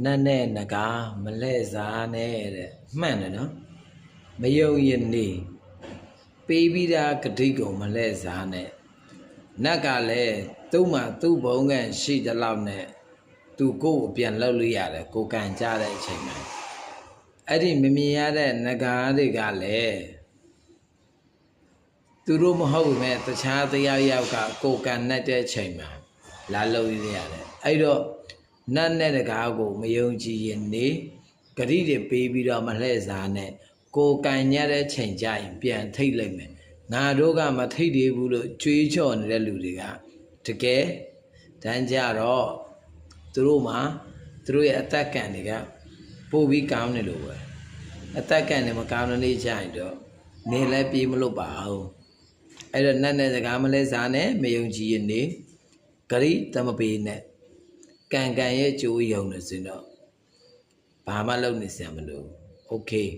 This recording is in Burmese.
အာနတ်နဲ့နဂါမလဲစားနဲ့တဲ့မှန်တယ်နော်မယုံရင်နေပေးပြီးသားဂတိကုံမလဲစားနဲ့နတ်ကလည်းသူ့မှာသူ့ဘုံကရှိတဲ့လောက်နဲ့သူကိုယ်ကိုပြန်လှုပ်လို့ရတယ်ကိုယ်ကန်ကြတဲ့အချိန်မှာအဲ့ဒီမမြင်ရတဲ့နဂါတွေကလည်းသူတို့မဟုတ်ပဲတခြားတရားရောက်ကကိုယ်ကန်နဲ့တဲ့အချိန်မှာလာလှုပ်ရရတယ်အဲ့တော့ နတ်နဲ့တကားကိုမယုံကြည်ရင်နေဂတိတွေပေးပြီးတော့မလှည့်စားနဲ့ကိုယ်ကန်ရတဲ့ချိန်ကျရင်ပြန်ထိတ်လိုက်မယ်ငါတို့ကမထိတ်သေးဘူးလို့ကြွေးကြော်နေတဲ့လူတွေကတကယ်တန်းကြတော့သူတို့မှာသူတို့ရဲ့အသက်ကံတွေကပို့ပြီးကောင်းတယ်လို့ပဲအသက်ကံတွေမကောင်းတဲ့နေ့ကျရင်တော့နေလည်းပြေးမလို့ပါဘူးအဲ့တော့နတ်နဲ့စကားမလဲစားနဲ့မယုံကြည်ရင်နေဂရိတမပေးနဲ့ ကံကံရဲ့အကျိုးယုံနေစင်တော့ဘာမှလုပ်နေစရာမလို okay